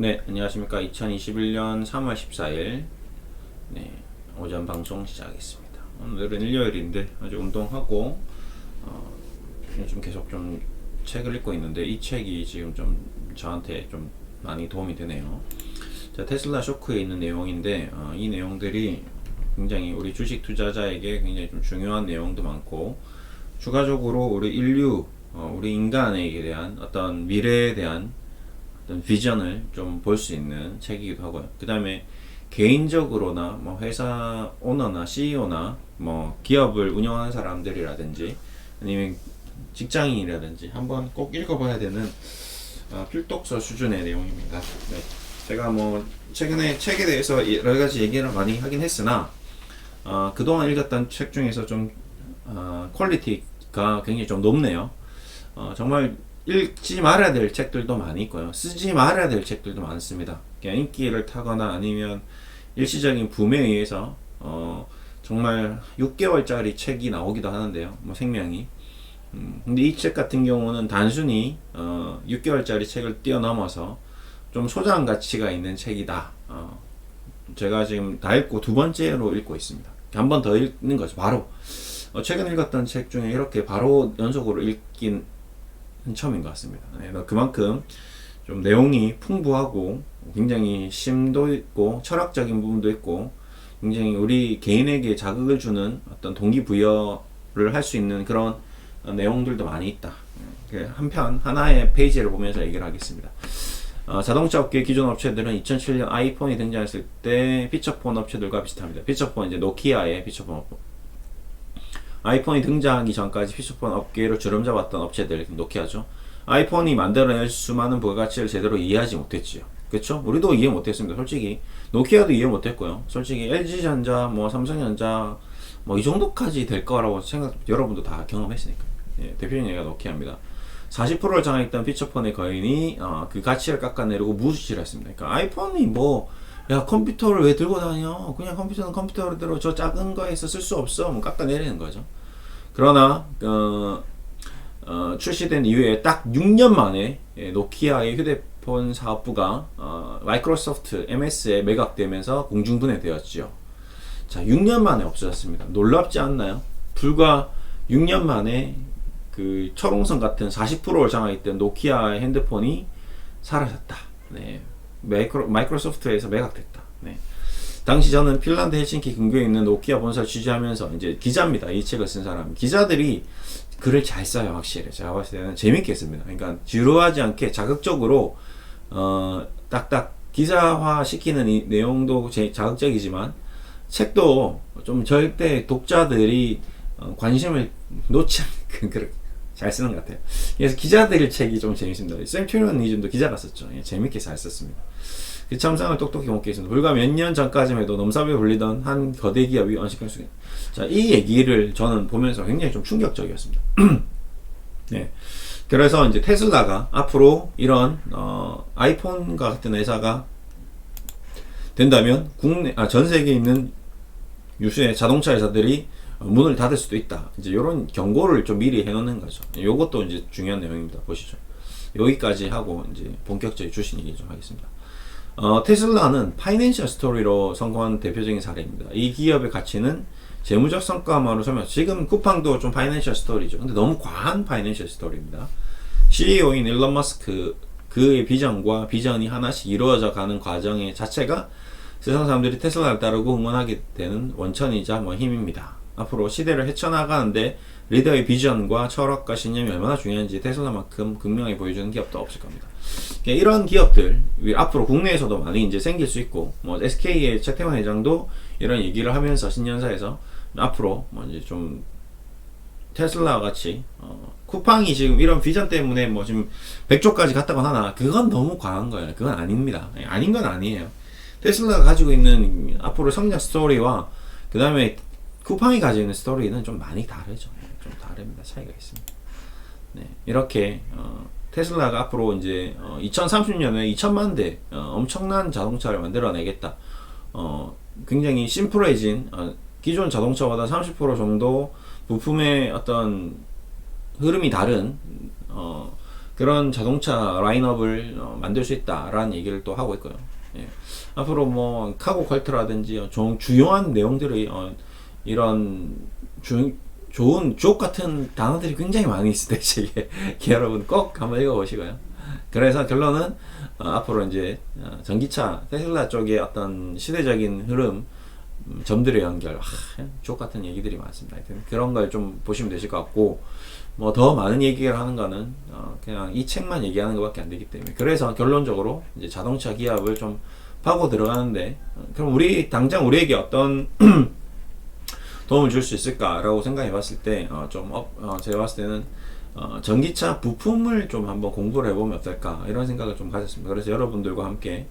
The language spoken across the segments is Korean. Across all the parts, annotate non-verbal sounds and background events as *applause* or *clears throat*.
네, 안녕하십니까. 2021년 3월 14일 네, 오전 방송 시작하겠습니다. 오늘은 일요일인데 아주 운동하고 어, 좀 계속 좀 책을 읽고 있는데 이 책이 지금 좀 저한테 좀 많이 도움이 되네요. 자, 테슬라 쇼크에 있는 내용인데 어, 이 내용들이 굉장히 우리 주식 투자자에게 굉장히 좀 중요한 내용도 많고 추가적으로 우리 인류, 어, 우리 인간에게 대한 어떤 미래에 대한 어떤 비전을 좀 볼 수 있는 책이기도 하고요. 그 다음에 개인적으로나 뭐 회사 오너나 CEO나 뭐 기업을 운영하는 사람들이라든지 아니면 직장인이라든지 한번 꼭 읽어봐야 되는 어, 필독서 수준의 내용입니다. 네. 제가 뭐 최근에 책에 대해서 여러 가지 얘기를 많이 하긴 했으나 어, 그동안 읽었던 책 중에서 좀 어, 퀄리티가 굉장히 좀 높네요. 어, 정말 읽지 말아야 될 책들도 많이 있고요. 쓰지 말아야 될 책들도 많습니다. 그냥 인기를 타거나 아니면 일시적인 붐에 의해서 어, 정말 6개월짜리 책이 나오기도 하는데요. 뭐 생명이. 음, 근데 이 책 같은 경우는 단순히 어, 6개월짜리 책을 뛰어넘어서 좀 소장 가치가 있는 책이다. 어, 제가 지금 다 읽고 두 번째로 읽고 있습니다. 한 번 더 읽는 거죠. 바로 어, 최근 읽었던 책 중에 이렇게 바로 연속으로 읽긴 처음인 것 같습니다. 네, 그만큼 좀 내용이 풍부하고 굉장히 심도 있고 철학적인 부분도 있고 굉장히 우리 개인에게 자극을 주는 어떤 동기부여를 할 수 있는 그런 내용들도 많이 있다. 네, 한편 하나의 페이지를 보면서 얘기를 하겠습니다. 어, 자동차 업계 기존 업체들은 2007년 아이폰이 등장했을 때 피처폰 업체들과 비슷합니다. 피처폰 이제 노키아의 피처폰 업 아이폰이 등장하기 전까지 피처폰 업계를 주름잡았던 업체들 노키아죠. 아이폰이 만들어낼 수많은 부가가치를 제대로 이해하지 못했지요. 그렇죠? 우리도 이해 못했습니다. 솔직히 노키아도 이해 못했고요. 솔직히 LG전자, 뭐 삼성전자, 뭐 이 정도까지 될 거라고 생각 여러분도 다 경험했으니까. 예, 대표적인 얘기가 노키아입니다. 40%를 장악했던 피처폰의 거인이 어, 그 가치를 깎아내리고 무수시를 했습니다. 그러니까 아이폰이 뭐 야 컴퓨터를 왜 들고 다녀? 그냥 컴퓨터는 컴퓨터대로 저 작은 거에서 쓸 수 없어. 뭐 깎아내리는 거죠. 그러나 어, 어, 출시된 이후에 딱 6년 만에 예, 노키아의 휴대폰 사업부가 어, 마이크로소프트 MS에 매각되면서 공중분해 되었지요. 자, 6년 만에 없어졌습니다. 놀랍지 않나요? 불과 6년 만에 그 철옹성 같은 40%를 장악했던 노키아의 핸드폰이 사라졌다. 네. 마이크로, 마이크로소프트에서 매각됐다. 네. 당시 저는 핀란드 헬싱키 근교에 있는 노키아 본사를 취재하면서 이제 기자입니다. 이 책을 쓴 사람. 기자들이 글을 잘 써요, 확실히. 제가 봤을 때는 재밌게 씁니다. 그러니까 지루하지 않게 자극적으로 어, 딱딱 기사화 시키는 이 내용도 제, 자극적이지만 책도 좀 절대 독자들이 어, 관심을 놓지 않는 *laughs* 그런 잘 쓰는 것 같아요. 그래서 기자들 책이 좀 재밌습니다. 센츄리언니즘도 기자가 썼죠. 예, 재밌게 잘 썼습니다. 그 참상을 똑똑히 먹게 했습니다. 불과 몇 년 전까지만 해도 넘사벽에 불리던 한 거대 기업이 언식할 수 있는. 자, 이 얘기를 저는 보면서 굉장히 좀 충격적이었습니다. *clears throat* 네. 그래서 이제 테슬라가 앞으로 이런 어, 아이폰과 같은 회사가 된다면 국내 아, 전 세계에 있는 유수의 자동차 회사들이 문을 닫을 수도 있다. 이제 이런 경고를 좀 미리 해놓는 거죠. 이것도 이제 중요한 내용입니다. 보시죠. 여기까지 하고 이제 본격적인 주신 얘기 좀 하겠습니다. 어, 테슬라는 파이낸셜 스토리로 성공한 대표적인 사례입니다. 이 기업의 가치는 재무적 성과만으로 설명. 지금 쿠팡도 좀 파이낸셜 스토리죠. 근데 너무 과한 파이낸셜 스토리입니다. CEO인 일론 머스크 그의 비전과 비전이 하나씩 이루어져 가는 과정의 자체가 세상 사람들이 테슬라를 따르고 응원하게 되는 원천이자 뭐 힘입니다. 앞으로 시대를 헤쳐나가는데 리더의 비전과 철학과 신념이 얼마나 중요한지 테슬라만큼 극명히 보여주는 기업도 없을 겁니다. 이런 기업들 앞으로 국내에서도 많이 이제 생길 수 있고 뭐 SK의 최태원 회장도 이런 얘기를 하면서 신년사에서 앞으로 뭐 이제 좀 테슬라 같이 어, 쿠팡이 지금 이런 비전 때문에 뭐 지금 100조까지 갔다고 하나 그건 너무 과한 거예요. 그건 아닙니다. 아닌 건 아니에요. 테슬라가 가지고 있는 앞으로 성장 스토리와 그 다음에 쿠팡이 가지고 있는 스토리는 좀 많이 다르죠. 좀 다릅니다. 차이가 있습니다. 네, 이렇게 어, 테슬라가 앞으로 이제 어, 2030년에 2천만 대 어, 엄청난 자동차를 만들어내겠다. 어, 굉장히 심플해진 어, 기존 자동차보다 30% 정도 부품의 어떤 흐름이 다른 어, 그런 자동차 라인업을 어, 만들 수 있다라는 얘기를 또 하고 있고요. 예. 앞으로 뭐 카고 컬트라든지 어, 좀 주요한 내용들의 어, 이런 주, 좋은 주옥 같은 단어들이 굉장히 많이 있을 때 책에 여러분 꼭 한번 읽어보시고요. 그래서 결론은 어, 앞으로 이제 어, 전기차 테슬라 쪽의 어떤 시대적인 흐름 음, 점들의 연결 하, 주옥 같은 얘기들이 많습니다. 하여튼 그런 걸 좀 보시면 되실 것 같고 뭐 더 많은 얘기를 하는 거는 어, 그냥 이 책만 얘기하는 것밖에 안 되기 때문에 그래서 결론적으로 이제 자동차 기업을 좀 파고 들어가는데 어, 그럼 우리 당장 우리에게 어떤 *clears throat* 도움을 줄 수 있을까라고 생각해 봤을 때, 어, 좀, 어, 어, 제가 봤을 때는, 어, 전기차 부품을 좀 한번 공부를 해보면 어떨까, 이런 생각을 좀 가졌습니다. 그래서 여러분들과 함께,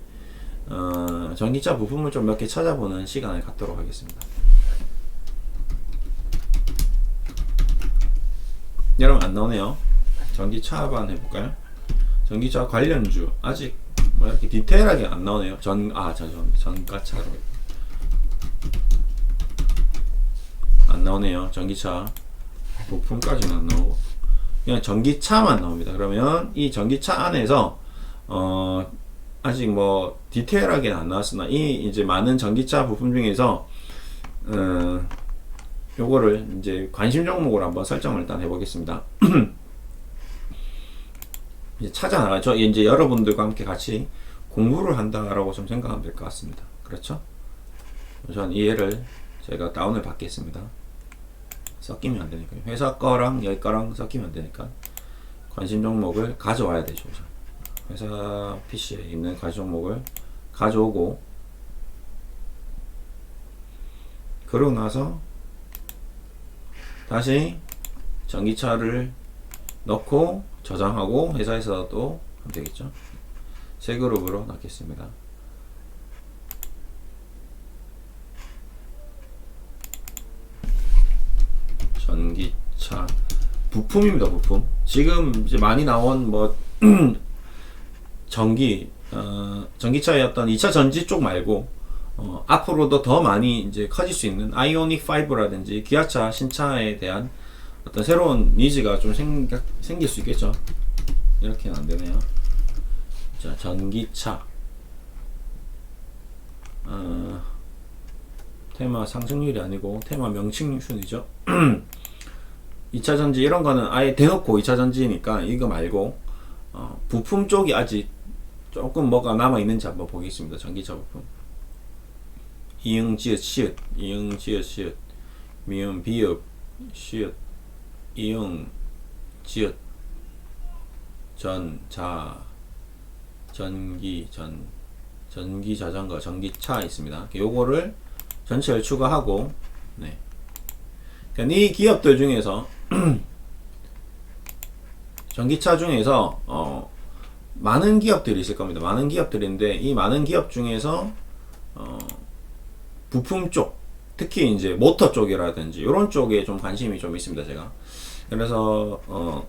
어, 전기차 부품을 좀 몇 개 찾아보는 시간을 갖도록 하겠습니다. 여러분, 안 나오네요. 전기차 한번 해볼까요? 전기차 관련주, 아직, 뭐 이렇게 디테일하게 안 나오네요. 전, 아, 전, 전, 전가차로. 안 나오네요. 전기차 부품까지는 안 나오고 그냥 전기차만 나옵니다. 그러면 이 전기차 안에서 어 아직 뭐 디테일하게는 안 나왔으나 이 이제 많은 전기차 부품 중에서 어 요거를 이제 관심 종목으로 한번 설정을 일단 해보겠습니다. *clears throat* 이제 찾아 나가 저 이제 여러분들과 함께 같이 공부를 한다라고 좀 생각하면 될 것 같습니다. 그렇죠? 우선 이해를 제가 다운을 받겠습니다. 섞이면 안 되니까 회사 거랑 여기 거랑 섞이면 안 되니까 관심 종목을 가져와야 되죠. 회사 PC에 있는 관심 종목을 가져오고 그러고 나서 다시 전기차를 넣고 저장하고 회사에서도 하면 되겠죠. 세 그룹으로 넣겠습니다. 전기차 부품입니다 부품. 지금 이제 많이 나온 뭐 *clears throat* 전기 어, 전기차의 어떤 2차 전지 쪽 말고 어, 앞으로도 더 많이 이제 커질 수 있는 아이오닉 5라든지 기아차 신차에 대한 어떤 새로운 니즈가 좀 생각, 생길 수 있겠죠? 이렇게는 안 되네요. 자 전기차. 어, 테마 상승률이 아니고 테마 명칭 순이죠 *clears throat* 2차 전지 이런 거는 아예 대놓고 2차 전지니까 이거 말고 어, 부품 쪽이 아직 조금 뭐가 남아 있는지 한번 보겠습니다. 전기차 부품. 이응 지읒 시읒 이응 지읒 시읒 미음 비읍 시읒 이응 지읒 전자 전기 전 전기 자전거 전기차 있습니다. 요거를 전체를 추가하고 네. 그러니까 이 기업들 중에서 *clears throat* 전기차 중에서 어, 많은 기업들이 있을 겁니다. 많은 기업들인데 이 많은 기업 중에서 어, 부품 쪽, 특히 이제 모터 쪽이라든지 이런 쪽에 좀 관심이 좀 있습니다. 제가 그래서 어,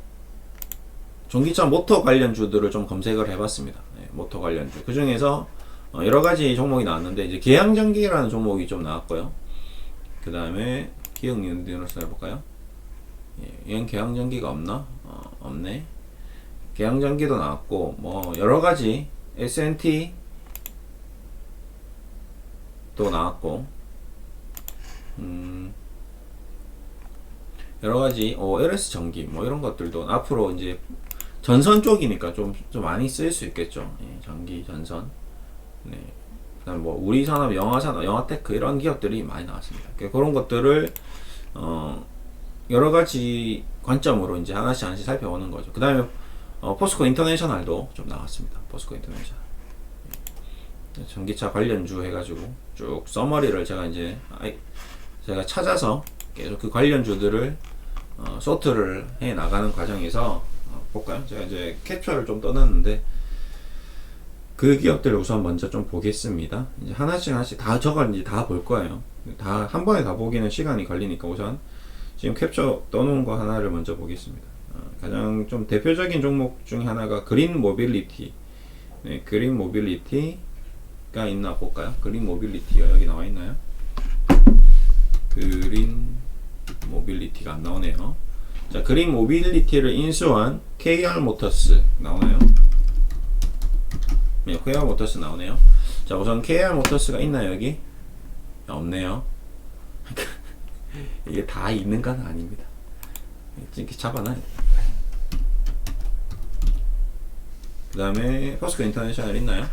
전기차 모터 관련주들을 좀 검색을 해봤습니다. 네, 모터 관련주 그 중에서 어, 여러 가지 종목이 나왔는데 이제 계양전기라는 종목이 좀 나왔고요. 그 다음에 기억 연대로서 해볼까요? 예, 얘는 계양전기가 없나? 어, 없네. 계양전기도 나왔고 뭐 여러 가지 S&T 또 나왔고 음, 여러 가지 어, LS 전기 뭐 이런 것들도 앞으로 이제 전선 쪽이니까 좀, 좀 많이 쓰일 수 있겠죠. 예, 전기 전선. 네. 그다음 뭐 우리 산업, 영화 산업, 영화테크 이런 기업들이 많이 나왔습니다. 그러니까 그런 것들을 어, 여러 가지 관점으로 이제 하나씩 하나씩 살펴보는 거죠. 그 다음에 어, 포스코 인터내셔널도 좀 나왔습니다. 포스코 인터내셔널. 네, 전기차 관련주 해가지고 쭉 서머리를 제가 이제 제가 찾아서 계속 그 관련주들을 어, 소트를 해 나가는 과정에서 어, 볼까요? 제가 이제 캡처를 좀 떠났는데 그 기업들을 우선 먼저 좀 보겠습니다. 이제 하나씩 하나씩 다 저걸 이제 다 볼 거예요. 다 한 번에 다 보기는 시간이 걸리니까 우선 지금 캡처 떠놓은 거 하나를 먼저 보겠습니다. 어, 가장 좀 대표적인 종목 중 하나가 그린 모빌리티. 네, 그린 모빌리티가 있나 볼까요? 그린 모빌리티가 여기 나와 있나요? 그린 모빌리티가 안 나오네요. 자, 그린 모빌리티를 인수한 KR 모터스 나오나요? 네, KR 모터스 나오네요. 자, 우선 KR 모터스가 있나요, 여기? 아, 없네요. *laughs* 이게 다 있는 건 아닙니다. 이렇게 잡아놔야 돼. 그 다음에 포스코 인터내셔널 있나요?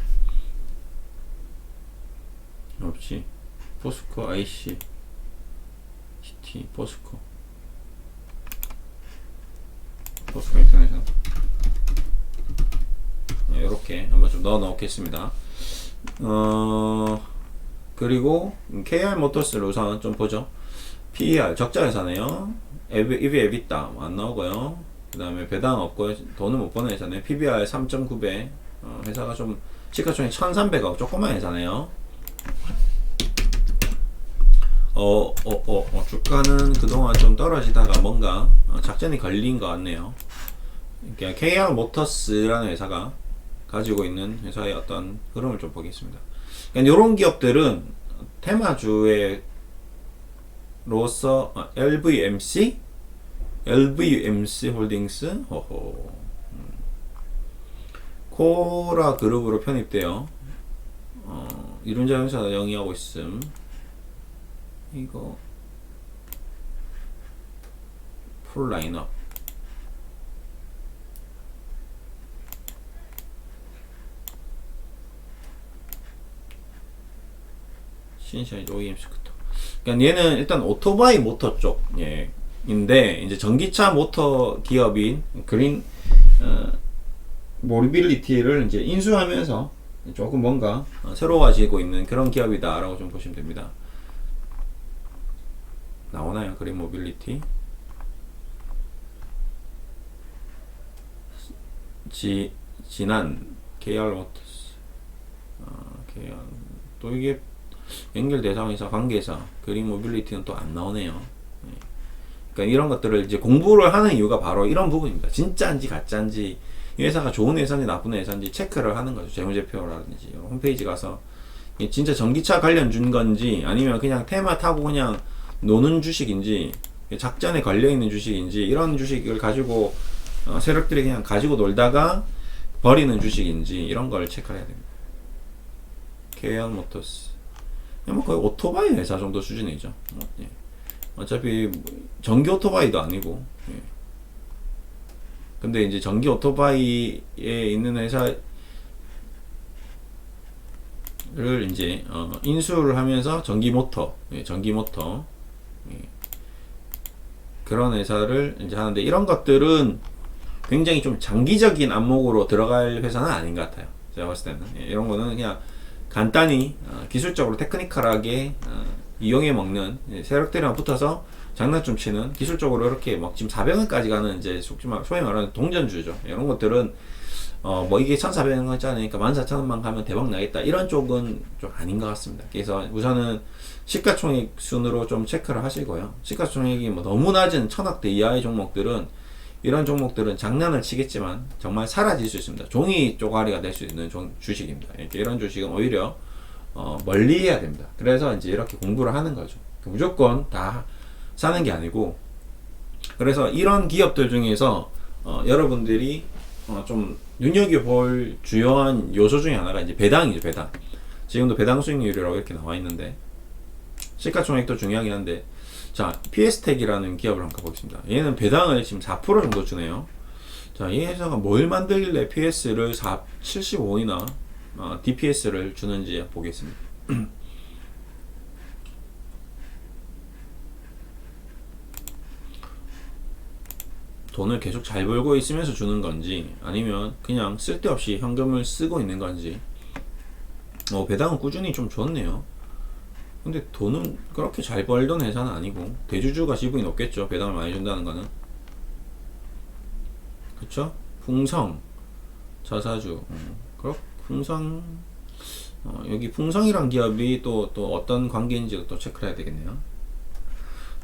없지. 포스코 IC CT 포스코 포스코 인터내셔널 네, 이렇게 한번 좀 넣어 놓겠습니다. 어 그리고 KR 모터스를 우선 좀 보죠. PER 적자 회사네요. EV 에비다 안 나오고요. 그 다음에 배당 없고 돈을 못 버는 회사네. PBR 3.9배. 어, 회사가 좀 시가총액 1,300억 조그만 회사네요. 어, 어, 어, 어, 주가는 그동안 좀 떨어지다가 뭔가 어, 작전이 걸린 것 같네요. 그러니까 KR 모터스라는 회사가 가지고 있는 회사의 어떤 흐름을 좀 보겠습니다. 그러니까 이런 기업들은 테마주의 로서 아, LVMC LVMC 홀딩스? 호호 음. 코라 그룹으로 편입되어 어, 이론자 회사 영위하고 있음. 이거. 풀 라인업. 신샤인 OEM 스쿠터 그러니까 얘는 일단 오토바이 모터 쪽 예. 인데 이제 전기차 모터 기업인 그린 어, 모빌리티를 이제 인수하면서 조금 뭔가 어, 새로워지고 있는 그런 기업이다라고 좀 보시면 됩니다. 나오나요? 그린 모빌리티 지 지난 KR 모터스 어, KR 또 이게 연결 대상회사 관계사 그린 모빌리티는 또 안 나오네요. 네. 그러니까 이런 것들을 이제 공부를 하는 이유가 바로 이런 부분입니다. 진짜인지 가짜인지 이 회사가 좋은 회사인지 나쁜 회사인지 체크를 하는 거죠. 재무제표라든지 홈페이지 가서 진짜 전기차 관련 준 건지 아니면 그냥 테마 타고 그냥 노는 주식인지 작전에 걸려 있는 주식인지 이런 주식을 가지고 어, 세력들이 그냥 가지고 놀다가 버리는 주식인지 이런 걸 체크를 해야 됩니다. KR 모터스 뭐 거의 오토바이 회사 정도 수준이죠. 뭐, 예. 어차피 전기 오토바이도 아니고. 예. 근데 이제 전기 오토바이에 있는 회사를 이제 어, 인수를 하면서 전기 모터, 예, 전기 모터 예. 그런 회사를 이제 하는데 이런 것들은 굉장히 좀 장기적인 안목으로 들어갈 회사는 아닌 것 같아요. 제가 봤을 때는 예, 이런 거는 그냥 간단히 어, 기술적으로 테크니컬하게 어, 이용해 먹는 예, 세력들이랑 붙어서 장난좀 치는 기술적으로 이렇게 막 지금 400원까지 가는 이제 속지 말 소위 말하는 동전주죠. 이런 것들은 어 뭐 이게 1,400원짜리니까 14,000원만 가면 대박 나겠다. 이런 쪽은 좀 아닌 것 같습니다. 그래서 우선은 시가총액 순으로 좀 체크를 하시고요. 시가총액이 뭐 너무 낮은 천억대 이하의 종목들은 이런 종목들은 장난을 치겠지만 정말 사라질 수 있습니다. 종이 쪼가리가 될 수 있는 종, 주식입니다. 이렇게 이런 주식은 오히려 어, 멀리 해야 됩니다. 그래서 이제 이렇게 공부를 하는 거죠. 무조건 다 사는 게 아니고 그래서 이런 기업들 중에서 어, 여러분들이 어, 좀 눈여겨볼 주요한 요소 중에 하나가 이제 배당이죠 배당 지금도 배당 수익률이라고 이렇게 나와 있는데 시가총액도 중요하긴 한데 자 PS텍이라는 기업을 한번 가보겠습니다. 얘는 배당을 지금 4% 정도 주네요. 자 이 회사가 뭘 만들길래 PS를 4, 75원이나 어, DPS를 주는지 보겠습니다. *clears throat* 돈을 계속 잘 벌고 있으면서 주는 건지 아니면 그냥 쓸데없이 현금을 쓰고 있는 건지. 어, 배당은 꾸준히 좀 줬네요 근데 돈은 그렇게 잘 벌던 회사는 아니고 대주주가 지분이 높겠죠. 배당을 많이 준다는 거는. 그쵸? 풍성. 자사주. 어, 그렇 풍성. 어, 여기 풍성이란 기업이 또, 또 어떤 관계인지 또 체크를 해야 되겠네요.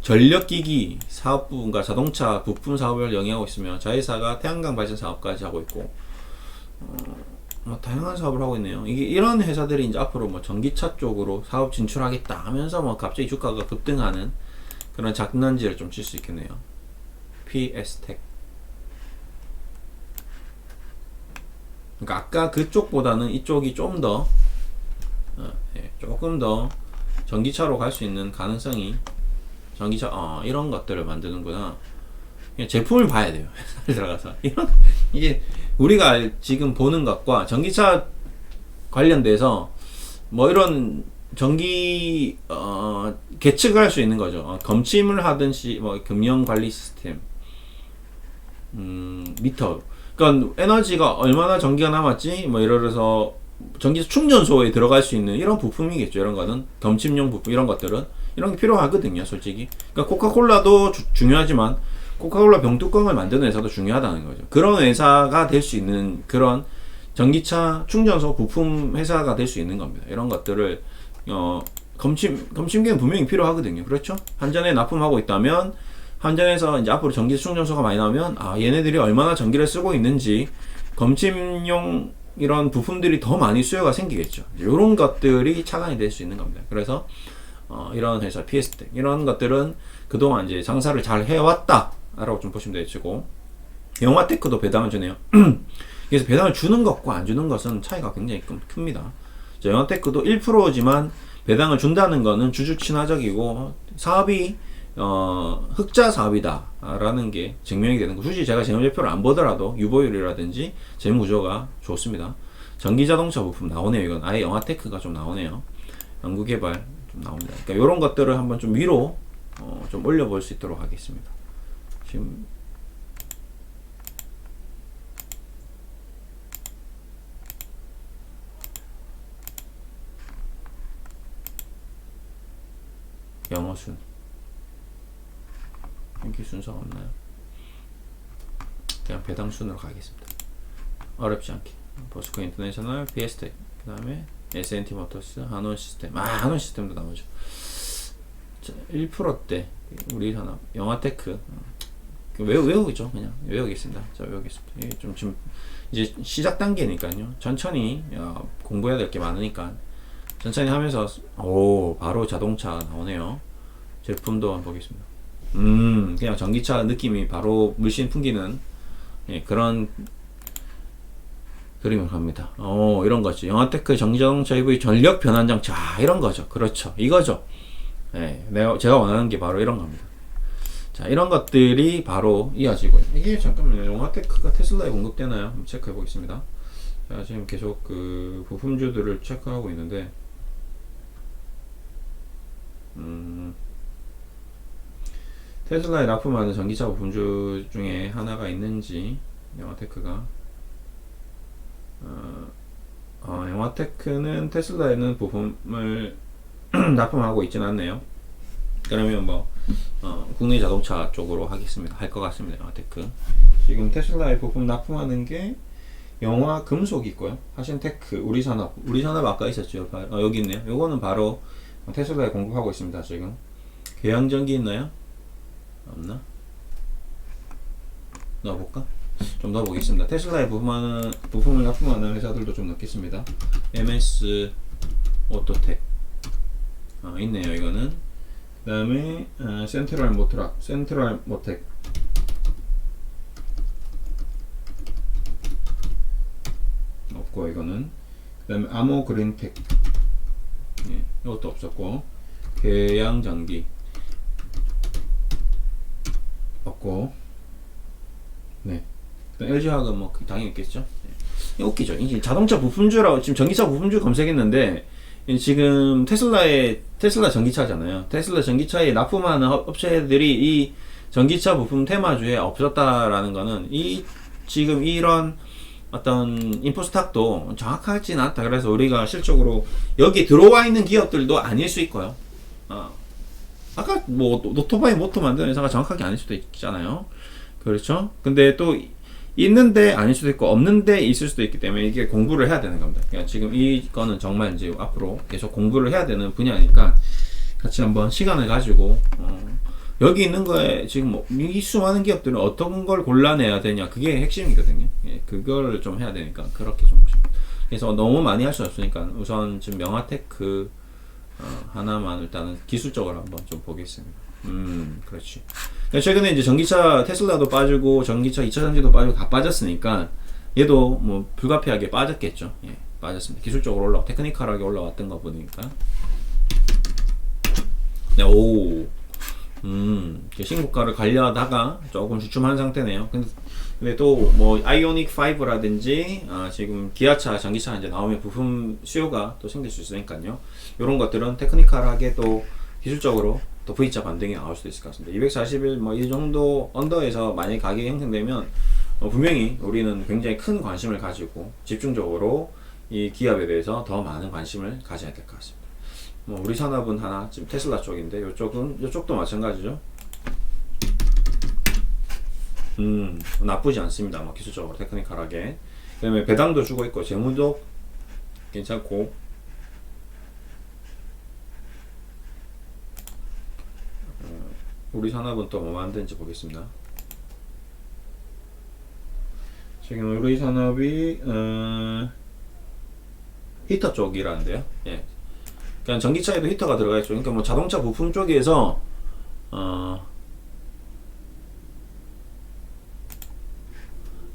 전력기기 사업 부분과 자동차 부품 사업을 영위하고 있으며 자회사가 태양광 발전 사업까지 하고 있고 어, 뭐 다양한 사업을 하고 있네요. 이게 이런 회사들이 이제 앞으로 뭐 전기차 쪽으로 사업 진출하겠다 하면서 뭐 갑자기 주가가 급등하는 그런 장난지를 좀 칠 수 있겠네요. PS텍. 그러니까 아까 그쪽보다는 이쪽이 좀더 어, 예, 조금 더 전기차로 갈 수 있는 가능성이 전기차 어, 이런 것들을 만드는구나. 제품을 봐야 돼요. *laughs* 들어가서 이런 이게 우리가 지금 보는 것과 전기차 관련돼서 뭐 이런 전기 어, 계측을 할수 있는 거죠. 어, 검침을 하든지 뭐 금융 관리 시스템, 음, 미터. 그러니까 에너지가 얼마나 전기가 남았지? 뭐 이러면서 전기 충전소에 들어갈 수 있는 이런 부품이겠죠. 이런 거는 검침용 부품 이런 것들은 이런 게 필요하거든요. 솔직히. 그러니까 코카콜라도 주- 중요하지만 코카콜라 병뚜껑을 만드는 회사도 중요하다는 거죠. 그런 회사가 될 수 있는 그런 전기차 충전소 부품 회사가 될 수 있는 겁니다. 이런 것들을 어 검침 검침기는 분명히 필요하거든요. 그렇죠? 한전에 납품하고 있다면 한전에서 이제 앞으로 전기 충전소가 많이 나오면 아 얘네들이 얼마나 전기를 쓰고 있는지 검침용 이런 부품들이 더 많이 수요가 생기겠죠. 이런 것들이 차관이 될 수 있는 겁니다. 그래서 어, 이런 회사 PS텍 이런 것들은 그동안 이제 장사를 잘 해왔다 라고 좀 보시면 되시고 영화 테크도 배당을 주네요. *clears throat* 그래서 배당을 주는 것과 안 주는 것은 차이가 굉장히 큰- 큽니다. 자, 영화 테크도 1%지만 배당을 준다는 것은 주주 친화적이고 사업이 어, 흑자 사업이다라는 게 증명이 되는 거. 굳이 제가 재무제표를 안 보더라도 유보율이라든지 재무구조가 좋습니다. 전기자동차 부품 나오네요. 이건 아예 영화테크가 좀 나오네요. 연구개발 좀 나옵니다. 그러니까 이런 것들을 한번 좀 위로 어, 좀 올려볼 수 있도록 하겠습니다. 지금 영어 순 이렇게 순서가 없나요? 그냥 배당 순으로 가겠습니다. 어렵지 않게 버스코 인터내셔널, 비에스텍, 그 다음에 S&T 모터스, 한원 시스템, 아 한원 시스템도 나오죠. 자, 1%대 우리 산업, 영화테크 그 외우 외우죠 그냥 외우겠습니다. 자 외우겠습니다. 이게 좀 지금 이제 시작 단계니까요. 천천히 어, 공부해야 될 게 많으니까 천천히 하면서 오 바로 자동차 나오네요. 제품도 한번 보겠습니다. 음 그냥 전기차 느낌이 바로 물씬 풍기는 예, 그런 그림을 갑니다. 어 이런 거지. 영화테크 전기자동차 EV 전력 변환 장치 아 이런 거죠. 그렇죠. 이거죠. 예, 내가 제가 원하는 게 바로 이런 겁니다. 자 이런 것들이 바로 이어지고 이게 잠깐만요. 영화테크가 테슬라에 공급되나요? 체크해 보겠습니다. 제가 지금 계속 그 부품주들을 체크하고 있는데 음, 테슬라에 납품하는 전기차 부품주 중에 하나가 있는지 영화테크가 어, 어, 영화테크는 테슬라에는 부품을 *clears throat* 납품하고 있지는 않네요. 그러면 뭐 어, 국내 자동차 쪽으로 하겠습니다. 할 것 같습니다. 영화테크 지금 테슬라에 부품 납품하는 게 영화 금속이 있고요. 하신테크 우리 산업 우리 산업 아까 있었죠. 바- 어, 여기 있네요. 요거는 바로 테슬라에 공급하고 있습니다. 지금 계양전기 있나요? 없나? 넣어볼까? 좀 넣어보겠습니다. 테슬라에 부품하는, 부품을 납품하는 회사들도 좀 넣겠습니다. MS 오토텍. 어, 있네요, 이거는. 그 다음에, 어, 센트럴 모트락, 센트럴 모텍. 없고, 이거는. 그 다음에 아모 그린텍. 예, 이것도 없었고. 계양전기. 없고. 네. LG화학은 뭐 당연히 있겠죠. 네. 이거 웃기죠. 이게 자동차 부품주라고 지금 전기차 부품주 검색했는데 이 지금 테슬라의 테슬라 전기차잖아요. 테슬라 전기차에 납품하는 업- 업체들이 이 전기차 부품 테마주에 없었다라는 거는 이 지금 이런 어떤 인포스탁도 정확하지는 않다. 그래서 우리가 실적으로 여기 들어와 있는 기업들도 아닐 수 있고요. 어. 아까 뭐 노- 노토바이 모터 만드는 회사가 정확하게 아닐 수도 있잖아요. 그렇죠? 근데 또 있는데 아닐 수도 있고 없는데 있을 수도 있기 때문에 이게 공부를 해야 되는 겁니다. 그러니까 지금 이거는 정말 이제 앞으로 계속 공부를 해야 되는 분야니까 같이 한번 시간을 가지고 어, 여기 있는 거에 지금 뭐 이 수많은 기업들은 어떤 걸 골라내야 되냐 그게 핵심이거든요. 예, 그거를 좀 해야 되니까 그렇게 좀. 그래서 너무 많이 할 수 없으니까 우선 지금 명화테크 어, 하나만 일단은 기술적으로 한번 좀 보겠습니다. 음, 그렇지. 최근에 이제 전기차 테슬라도 빠지고 전기차 2차 전지도 빠지고 다 빠졌으니까 얘도 뭐 불가피하게 빠졌겠죠. 예, 빠졌습니다. 기술적으로 올라 테크니컬하게 올라왔던 거 보니까. 네, 오. 음, 신고가를 관리하다가 조금 주춤한 상태네요. 근데, 근데 또 뭐 아이오닉 5라든지 아, 지금 기아차, 전기차 이제 나오면 부품 수요가 또 생길 수 있으니까요. 이런 것들은 테크니컬하게 또 기술적으로 또 V자 반등이 나올 수도 있을 것 같습니다. 241뭐이 정도 언더에서 만약 가격이 형성되면 어, 분명히 우리는 굉장히 큰 관심을 가지고 집중적으로 이 기업에 대해서 더 많은 관심을 가져야 될 것 같습니다. 뭐 우리 산업은 하나 지금 테슬라 쪽인데 이쪽은 이쪽도 마찬가지죠. 음 나쁘지 않습니다. 뭐 기술적으로 테크니컬하게 그다음에 배당도 주고 있고 재무도 괜찮고 우리 산업은 또 뭐 만드는지 보겠습니다. 지금 우리 산업이 어, 히터 쪽이라는데요. 예, 그냥 전기차에도 히터가 들어가 있죠. 그러니까 뭐 자동차 부품 쪽에서 어,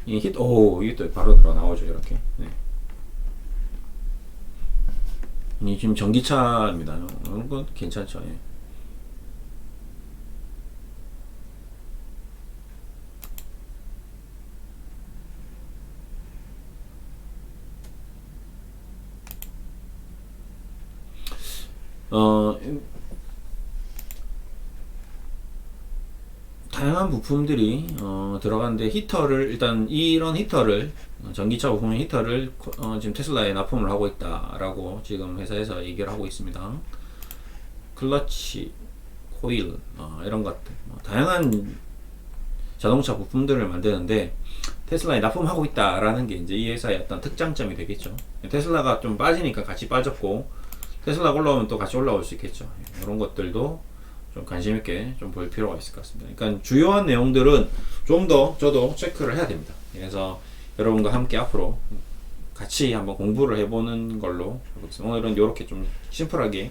이 히터, 오, 이게 또 바로 들어 나오죠 이렇게. 네. 이 지금 전기차입니다. 이런 건 괜찮죠. 예. 어, 다양한 부품들이 어, 들어가는데 히터를 일단 이런 히터를 어, 전기차 부품의 히터를 어, 지금 테슬라에 납품을 하고 있다라고 지금 회사에서 얘기를 하고 있습니다. 클러치, 코일 어, 이런 것들 뭐 다양한 자동차 부품들을 만드는데 테슬라에 납품하고 있다라는 게 이제 이 회사의 어떤 특장점이 되겠죠. 테슬라가 좀 빠지니까 같이 빠졌고 테슬라가 올라오면 또 같이 올라올 수 있겠죠. 이런 것들도 좀 관심 있게 좀 볼 필요가 있을 것 같습니다. 그러니까 주요한 내용들은 좀 더 저도 체크를 해야 됩니다. 그래서 여러분과 함께 앞으로 같이 한번 공부를 해보는 걸로. 오늘은 이렇게 좀 심플하게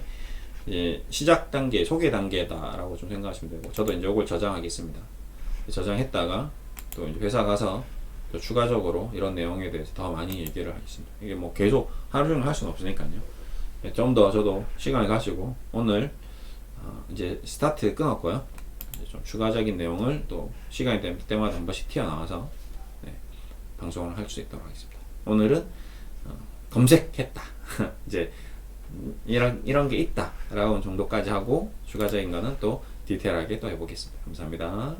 이제 시작 단계, 소개 단계다라고 좀 생각하시면 되고 저도 이제 이걸 저장하겠습니다. 저장했다가 또 이제 회사 가서 또 추가적으로 이런 내용에 대해서 더 많이 얘기를 하겠습니다. 이게 뭐 계속 하루 종일 할 수는 없으니까요. 좀 더 저도 시간을 가지고 오늘 어, 이제 스타트 끊었고요. 좀 추가적인 내용을 또 시간이 될 때마다 한 번씩 튀어나와서 네, 방송을 할 수 있도록 하겠습니다. 오늘은 어, 검색했다. *laughs* 이제 이런 이런 게 있다라고 정도까지 하고 추가적인 거는 또 디테일하게 또 해보겠습니다. 감사합니다.